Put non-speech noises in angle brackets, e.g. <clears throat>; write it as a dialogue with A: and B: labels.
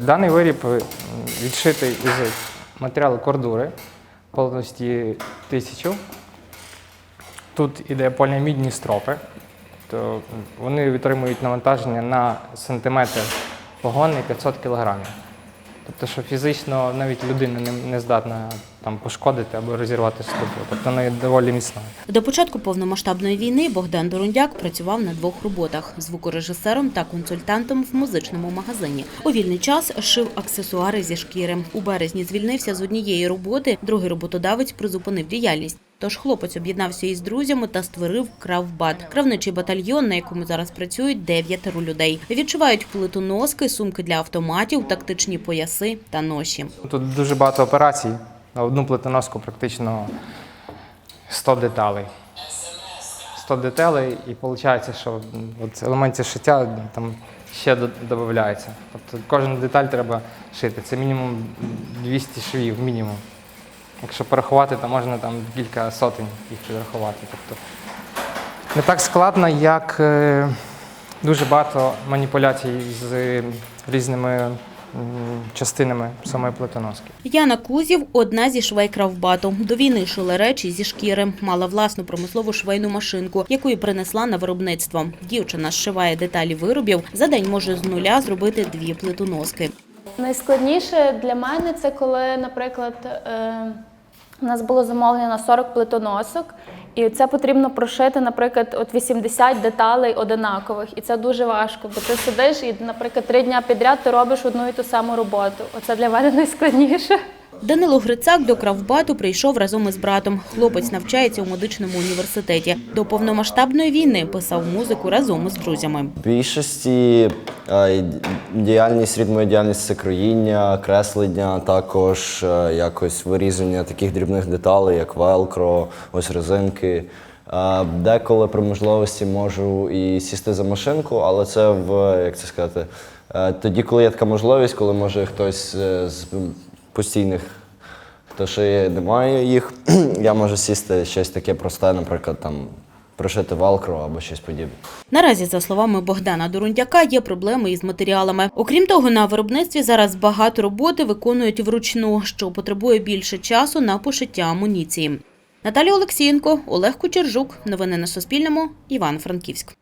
A: Даний виріб е, відшитий із матеріалу кордури плотності 1000. Тут іде поліамідні стропи, то вони витримують навантаження на сантиметр погони 500 кг. Тобто, що фізично навіть людина не здатна там, пошкодити або розірвати стопу. Тобто вона є доволі міцна.
B: До початку повномасштабної війни Богдан Дорундяк працював на двох роботах звукорежисером та консультантом в музичному магазині. У вільний час шив аксесуари зі шкіри. У березні звільнився з однієї роботи. Другий роботодавець призупинив діяльність. Тож хлопець об'єднався із друзями та створив кравбат кравничий батальйон, на якому зараз працюють дев'ятеро людей. Відчувають плитоноски, сумки для автоматів, тактичні пояси та ноші.
A: Тут дуже багато операцій. На одну плитоноску практично 100 деталей. 100 деталей, і виходить, що от елементів шиття там ще додається. Тобто кожну деталь треба шити. Це мінімум 200 швів, мінімум. Якщо порахувати, то можна там кілька сотень їх підрахувати. Тобто не так складно, як е, дуже багато маніпуляцій з різними частинами самої плитоноски.
B: Яна Кузів – одна зі швей кравбату. До війни шила речі зі шкіри. Мала власну промислову швейну машинку, яку й принесла на виробництво. Дівчина зшиває деталі виробів. За день може з нуля зробити дві плитоноски.
C: Найскладніше для мене це коли, наприклад, е, у нас було замовлення 40 плитоносок, і це потрібно прошити, наприклад, от 80 деталей одинакових. І це дуже важко, бо ти сидиш і, наприклад, три дня підряд ти робиш одну і ту саму роботу. Оце для мене найскладніше.
B: Данило Грицак до кравбату прийшов разом із братом. Хлопець навчається у медичному університеті. До повномасштабної війни писав музику разом із друзями.
D: Більшості е, діяльність, рід моя діяльність це кроїння, креслення, також е, якось вирізання таких дрібних деталей, як велкро, ось резинки. Е, Деколи при можливості можу і сісти за машинку, але це в як це сказати, тоді, коли є така можливість, коли може хтось з постійних хто ще немає їх, <clears throat> я можу сісти щось таке просте, наприклад, там пришити велкро або щось подібне.
B: Наразі, за словами Богдана Дурундяка, є проблеми із матеріалами. Окрім того, на виробництві зараз багато роботи виконують вручну, що потребує більше часу на пошиття амуніції. Наталія Олексієнко, Олег Кучержук. Новини на Суспільному. Івано-Франківськ.